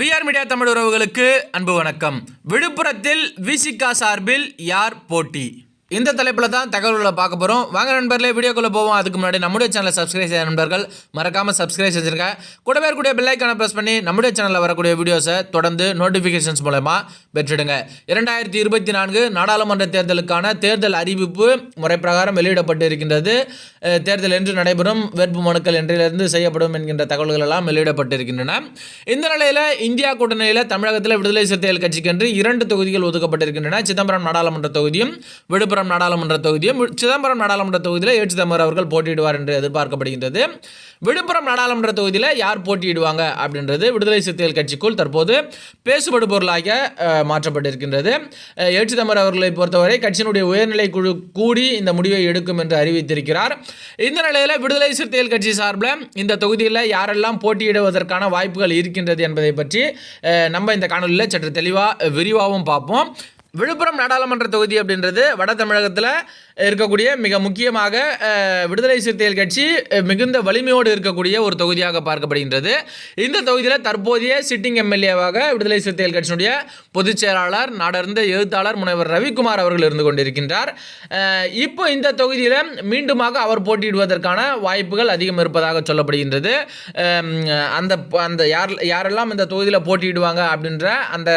VR media Tamil உறவுகளுக்கு அன்பு வணக்கம். விழுப்புரத்தில் விசிகா சார்பில் யார் போட்டி? இந்த தலைப்பில் தான் தகவல்களை பார்க்க போகிறோம் வாங்க நண்பர்களே வீடியோக்குள்ளே போவோம். அதுக்கு முன்னாடி நம்முடைய சேனலை சப்ஸ்கிரைப் செய்ய நண்பர்கள் மறக்காமல் சப்ஸ்கிரைப் செஞ்சுருங்க. கூடவே இருக்கக்கூடிய பெல்லைக்கான ப்ரெஸ் பண்ணி நம்முடைய சேனலில் வரக்கூடிய வீடியோஸை தொடர்ந்து நோட்டிஃபிகேஷன்ஸ் மூலமாக பெற்றிடுங்க இரண்டாயிரத்தி இருபத்தி நான்கு நாடாளுமன்ற தேர்தலுக்கான தேர்தல் அறிவிப்பு முறைப்பிரகாரம் வெளியிடப்பட்டு இருக்கின்றது தேர்தல் என்று நடைபெறும். வேட்பு மனுக்கள் என்றிலிருந்து செய்யப்படும் என்கின்ற தகவல்கள் எல்லாம் வெளியிடப்பட்டிருக்கின்றன. இந்த நிலையில் இந்தியா கூட்டணியில் தமிழகத்தில் விடுதலை சிறுத்தைகள் கட்சிக்கென்று இரண்டு தொகுதிகள் ஒதுக்கப்பட்டிருக்கின்றன. சிதம்பரம் நாடாளுமன்ற தொகுதியும் விழுப்புரம் நாடாளுமன்ற தொகுதியும் சிதம்பரம் நாடாளுமன்ற தொகுதியில் ஏ. சிதம்பரம் அவர்கள் போட்டியிடுவார் என்று எதிர்பார்க்கப்படுகின்றது. விழுப்புரம் நாடாளுமன்ற தொகுதியில் யார் போட்டியிடுவாங்க அப்படின்றது விடுதலை சிறுத்தைகள் கட்சிக்குள் தற்போது பேசுபடு பொருளாக மாற்றப்பட்டிருக்கின்றது. அஹ், ஏ சிதம்பரம் அவர்களை பொறுத்தவரை கட்சியினுடைய உயர்நிலை குழு கூடி இந்த முடிவை எடுக்கும் என்று அறிவித்திருக்கிறார். இந்த நிலையில் விடுதலை சிறுத்தைகள் கட்சி சார்பில் இந்த தொகுதியில் யாரெல்லாம் போட்டியிடுவதற்கான வாய்ப்புகள் இருக்கின்றது என்பதை பற்றி நம்ம இந்த காணொலியில் சற்று தெளிவாக விரிவாகவும் பார்ப்போம். விழுப்புரம் நாடாளுமன்ற தொகுதி அப்படின்றது வட தமிழகத்தில் இருக்கக்கூடிய மிக முக்கியமாக விடுதலை சிறுத்தைகள் கட்சி மிகுந்த வலிமையோடு இருக்கக்கூடிய ஒரு தொகுதியாக பார்க்கப்படுகின்றது. இந்த தொகுதியில் தற்போதைய சிட்டிங் எம்எல்ஏவாக விடுதலை சிறுத்தைகள் கட்சியினுடைய பொதுச் செயலாளர் நாடர்ந்த எழுத்தாளர் முனைவர் ரவிக்குமார் அவர்கள் இருந்து கொண்டிருக்கின்றார். இப்போ இந்த தொகுதியில் மீண்டுமாக அவர் போட்டியிடுவதற்கான வாய்ப்புகள் அதிகம் இருப்பதாக சொல்லப்படுகின்றது. அந்த அந்த யார் யாரெல்லாம் இந்த தொகுதியில் போட்டியிடுவாங்க அப்படின்ற அந்த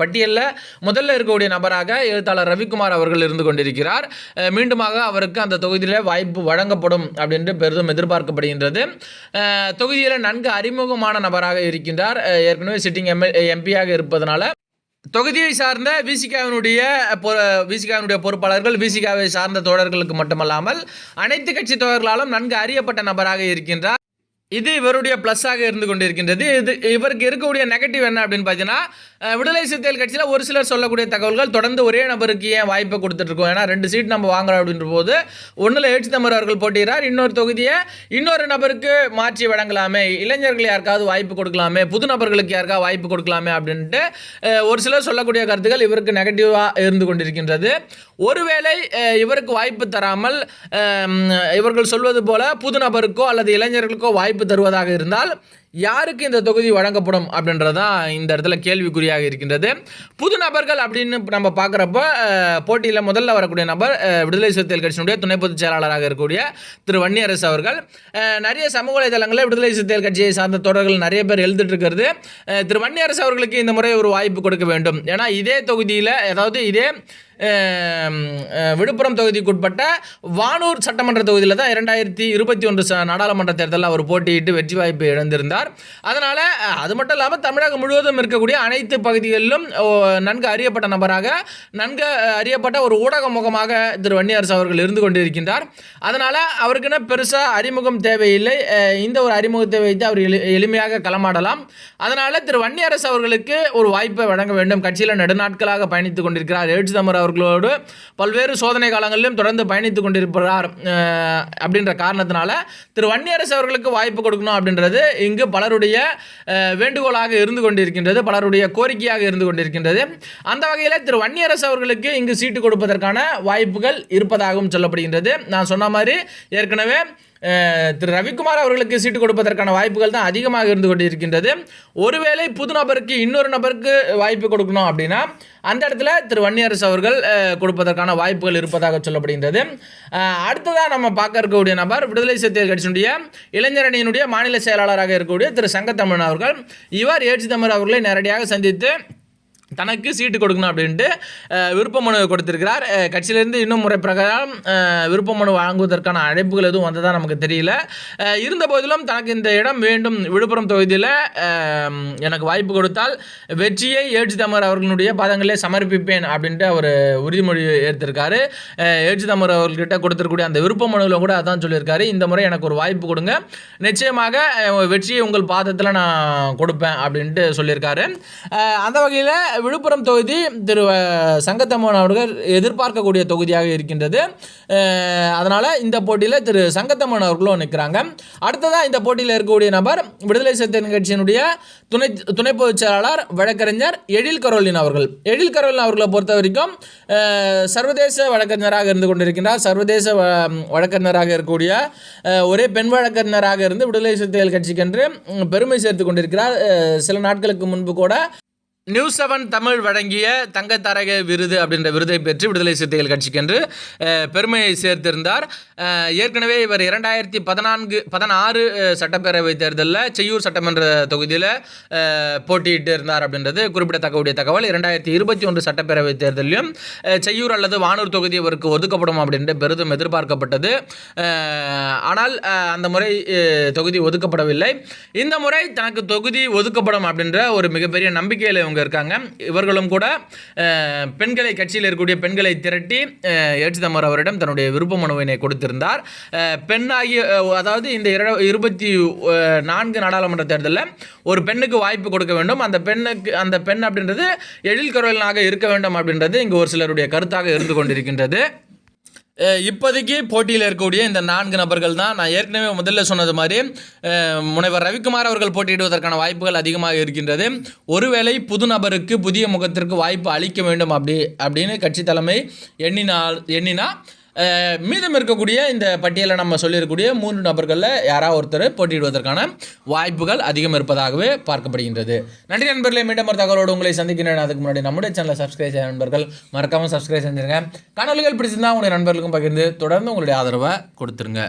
பட்டியலில் முதல்ல இருக்கக்கூடிய நபராக எழுத்தாளர் ரவிக்குமார் அவர்கள் இருந்து கொண்டிருக்கிறார். மீண்டுமாக அவருக்கு அந்த தொகுதியில் வாய்ப்பு வழங்கப்படும் அப்படின்ட்டு பெரிதும் எதிர்பார்க்கப்படுகின்றது. தொகுதியில் நன்கு அறிமுகமான நபராக இருக்கின்றார். ஏற்கனவே சிட்டிங் எம்எல் எம்பியாக இருப்பதனால. தொகுதியை சார்ந்த விசிகாவினுடைய விசிகாவினுடைய பொறுப்பாளர்கள் விசிகாவை சார்ந்த தோழர்களுக்கு மட்டுமல்லாமல் அனைத்து கட்சி தோழர்களாலும் நன்கு அறியப்பட்ட நபராக இருக்கின்றார். இது இவருடைய ப்ளஸ்ஸாக இருந்து கொண்டிருக்கின்றது. இது இவருக்கு இருக்கக்கூடிய நெகட்டிவ் என்ன அப்படின்னு பார்த்தீங்கன்னா விடுதலை சிறுத்தைகள் கட்சியில் ஒரு சிலர் சொல்லக்கூடிய தகவல்கள் தொடர்ந்து ஒரே நபருக்கு ஏன் வாய்ப்பை கொடுத்துட்ருக்கோம்? ஏன்னா ரெண்டு சீட் நம்ம வாங்குறோம் அப்படின்ற போது ஒன்றில் எழுச்சி தமிழ் அவர்கள் போட்டியிறார் இன்னொரு தொகுதியை இன்னொரு நபருக்கு மாற்றி வழங்கலாமே? இளைஞர்கள் யாருக்காவது வாய்ப்பு கொடுக்கலாமே? புது நபர்களுக்கு யாருக்காவது வாய்ப்பு கொடுக்கலாமே? அப்படின்ட்டு ஒரு சிலர் சொல்லக்கூடிய கருத்துக்கள் இவருக்கு நெகட்டிவாக இருந்து கொண்டிருக்கின்றது. ஒருவேளை இவருக்கு வாய்ப்பு தராமல் இவர்கள் சொல்வது போல புது நபருக்கோ அல்லது இளைஞர்களுக்கோ வாய்ப்பு தருவதாக இருந்தால் யாருக்கு இந்த தொகுதி வழங்கப்படும் அப்படின்றது தான் இந்த இடத்துல கேள்விக்குறியாக இருக்கின்றது. புது நபர்கள் அப்படின்னு நம்ம பார்க்குறப்ப போட்டியில் முதல்ல வரக்கூடிய நபர் விடுதலை சிறுத்தைகள் கட்சியினுடைய துணை பொதுச் செயலாளராக இருக்கக்கூடிய திரு வன்னியரசு அவர்கள். நிறைய சமூக வலைதளங்களில் விடுதலை சிறுத்தைகள் கட்சியை சார்ந்த தொடர்கள் நிறைய பேர் எழுதிட்டு இருக்கிறது திரு வன்னியரசு அவர்களுக்கு இந்த முறை ஒரு வாய்ப்பு கொடுக்க வேண்டும். ஏன்னா இதே தொகுதியில் அதாவது இதே விழுப்புரம் தொகுதிக்குட்பட்ட வானூர் சட்டமன்ற தொகுதியில் தான் இரண்டாயிரத்தி இருபத்தி ஒன்று ச நாடாளுமன்ற தேர்தலில் அவர் போட்டியிட்டு வெற்றி வாய்ப்பு இழந்திருந்தார். அதனால் அது மட்டும் இல்லாமல் தமிழகம் முழுவதும் இருக்கக்கூடிய அனைத்து பகுதிகளிலும் ஓ, நன்கு அறியப்பட்ட நபராக நன்கு அறியப்பட்ட ஒரு ஊடக முகமாக திரு வன்னியரசு அவர்கள் இருந்து கொண்டிருக்கின்றார். அதனால் அவருக்குன்னு பெருசாக அறிமுகம் தேவையில்லை. இந்த ஒரு அறிமுகத்தை வைத்து அவர் எளி எளிமையாக களமாடலாம். அதனால் திரு வன்னியரசு அவர்களுக்கு ஒரு வாய்ப்பை வழங்க வேண்டும். கட்சியில் நெடுநாட்களாக பயணித்துக் கொண்டிருக்கிறார். எழுச்சி அவர்களோடு பல்வேறு சோதனை காலங்களிலும் தொடர்ந்து பயணித்துக் கொண்டிருப்பார் அப்படின்ற காரணத்தினால திரு வன்னியரசு அவர்களுக்கு வாய்ப்பு கொடுக்கணும் அப்படின்றது இங்கு பலருடைய வேண்டுகோளாக இருந்து கொண்டிருக்கின்றது பலருடைய கோரிக்கையாக இருந்து கொண்டிருக்கின்றது. அந்த வகையில் திரு வன்னியரசு அவர்களுக்கு இங்கு சீட்டு கொடுப்பதற்கான வாய்ப்புகள் இருப்பதாகவும் சொல்லப்படுகின்றது. நான் சொன்ன மாதிரி ஏற்கனவே திரு ரவிக்குமார் அவர்களுக்கு சீட்டு கொடுப்பதற்கான வாய்ப்புகள் தான் அதிகமாக இருந்து கொண்டிருக்கின்றது. ஒருவேளை புது நபருக்கு இன்னொரு நபருக்கு வாய்ப்பு கொடுக்கணும் அப்படின்னா அந்த இடத்துல திரு வன்னியரசு அவர்கள் கொடுப்பதற்கான வாய்ப்புகள் இருப்பதாக சொல்லப்படுகின்றது. அடுத்ததாக நம்ம பார்க்க இருக்கக்கூடிய நபர் விடுதலை சிறுத்தைகள் கட்சியினுடைய இளைஞரணியினுடைய மாநில செயலாளராக இருக்கக்கூடிய திரு சங்கத்தமிழன் அவர்கள். இவர் ஏ தமிழ் அவர்களை நேரடியாக சந்தித்து தனக்கு சீட்டு கொடுக்கணும் அப்படின்ட்டு விருப்பமனு விருப்ப மனு கொடுத்திருக்கிறார் கட்சியிலேருந்து இன்னும் முறை பிரகாரம் விருப்பமனு விருப்ப மனு அழைப்புகள் எதுவும் வந்ததாக நமக்கு தெரியல. இருந்த போதிலும் தனக்கு இந்த இடம் வேண்டும். விழுப்புரம் தொகுதியில் எனக்கு வாய்ப்பு கொடுத்தால் வெற்றியை ஏற்றி தமர் அவர்களுடைய பதங்களே சமர்ப்பிப்பேன் அப்படின்ட்டு அவர் உறுதிமொழி எடுத்திருக்காரு. அஹ், ஏற்றி தமர் அவர்கிட்ட கொடுத்துருக்கூடிய அந்த விருப்ப மனுவில் கூட அதான் சொல்லியிருக்காரு. இந்த முறை எனக்கு ஒரு வாய்ப்பு கொடுங்க. நிச்சயமாக வெற்றியை உங்கள் பாதத்தில் நான் கொடுப்பேன் அப்படின்ட்டு சொல்லியிருக்காரு. அந்த வகையில் விழுப்புரம் தொகுதி திரு சங்கத்தம்மன் அவர்கள் எதிர்பார்க்கக்கூடிய தொகுதியாக இருக்கின்றது. அதனால் இந்த போட்டியில் திரு சங்கத்தம்மன் அவர்களும் நிற்கிறாங்க அடுத்ததாக இந்த போட்டியில் இருக்கக்கூடிய நபர் விடுதலை சிறுத்தைகள் கட்சியினுடைய துணை துணை பொதுச் செயலாளர் வழக்கறிஞர் எழில் கரோலின் அவர்கள். எழில் கரோலின் அவர்களை பொறுத்த வரைக்கும் சர்வதேச வழக்கறிஞராக இருந்து கொண்டிருக்கின்றார். சர்வதேச வ- வழக்கறிஞராக இருக்கக்கூடிய ஒரே பெண் வழக்கறிஞராக இருந்து விடுதலை சிறுத்தைகள் கட்சிக்கென்று பெருமை சேர்த்து கொண்டிருக்கிறார். சில நாட்களுக்கு முன்பு கூட நியூஸ் செவன் தமிழ் வழங்கிய தங்கத்தரக விருது அப்படின்ற விருதை பெற்று விடுதலை சிறுத்தைகள் கட்சிக்கென்று பெருமையை சேர்த்திருந்தார். ஏற்கனவே இவர் இரண்டாயிரத்தி பதினான்கு பதினாறு சட்டப்பேரவை தேர்தலில் செய்யூர் சட்டமன்ற தொகுதியில் போட்டியிட்டு இருந்தார் அப்படின்றது குறிப்பிடத்தக்கக்கூடிய தகவல். இரண்டாயிரத்தி இருபத்தி ஒன்று சட்டப்பேரவை தேர்தலிலும் செய்யூர் அல்லது வானூர் தொகுதி இவருக்கு ஒதுக்கப்படும் அப்படின்ற பெரிதும் எதிர்பார்க்கப்பட்டது. ஆனால் அந்த முறை தொகுதி ஒதுக்கப்படவில்லை. இந்த முறை தனக்கு தொகுதி ஒதுக்கப்படும் அப்படின்ற ஒரு மிகப்பெரிய நம்பிக்கையில் இவங்க இருக்காங்க. இவர்களும் கூட பெண்களை கட்சியில் இருக்கக்கூடிய பெண்களை திரட்டி அஹ், தமர் அவரிடம் தன்னுடைய விருப்ப மனுவினை கொடுத்திருந்தார் பெண்ணாகிய அதாவது இந்த இருபத்தி நான்கு நாடாளுமன்ற தேர்தலில் ஒரு பெண்ணுக்கு வாய்ப்பு கொடுக்க வேண்டும். அந்த பெண்ணுக்கு அந்த பெண் அப்படின்றது எழில் கரோலனாக இருக்க வேண்டும் அப்படின்றது இங்கு ஒரு சிலருடைய கருத்தாக இருந்து கொண்டிருக்கின்றது. இப்போதைக்கு போட்டியில் இருக்கக்கூடிய இந்த நான்கு நபர்கள் தான் நான் ஏற்கனவே முதல்ல சொன்னது மாதிரி முனைவர் ரவிக்குமார் அவர்கள் போட்டியிடுவதற்கான வாய்ப்புகள் அதிகமாக இருக்கின்றது. ஒருவேளை புது நபருக்கு புதிய முகத்திற்கு வாய்ப்பு அளிக்க வேண்டும் அப்படி அப்படின்னு கட்சி தலைமை எண்ணினால் எண்ணினா மீதம் இருக்கக்கூடிய இந்த பட்டியலை நம்ம சொல்லியிருக்கக்கூடிய மூன்று நபர்களில் யாராவது ஒருத்தர் போட்டியிடுவதற்கான வாய்ப்புகள் அதிகம் இருப்பதாகவே பார்க்கப்படுகின்றது. நன்றி நண்பர்களே மீண்டும் ஒரு தகவலோடு உங்களை சந்திக்கிறேன் அதுக்கு முன்னாடி நம்முடைய சேனலை சப்ஸ்கிரைப் செய்ய நண்பர்கள் மறக்காமல் சப்ஸ்கிரைப் செஞ்சிருங்க. காணொலிகள் பிடிச்சிருந்தா உங்களுடைய நண்பர்களுக்கும் பகிர்ந்து தொடர்ந்து உங்களுடைய ஆதரவை கொடுத்துருங்க.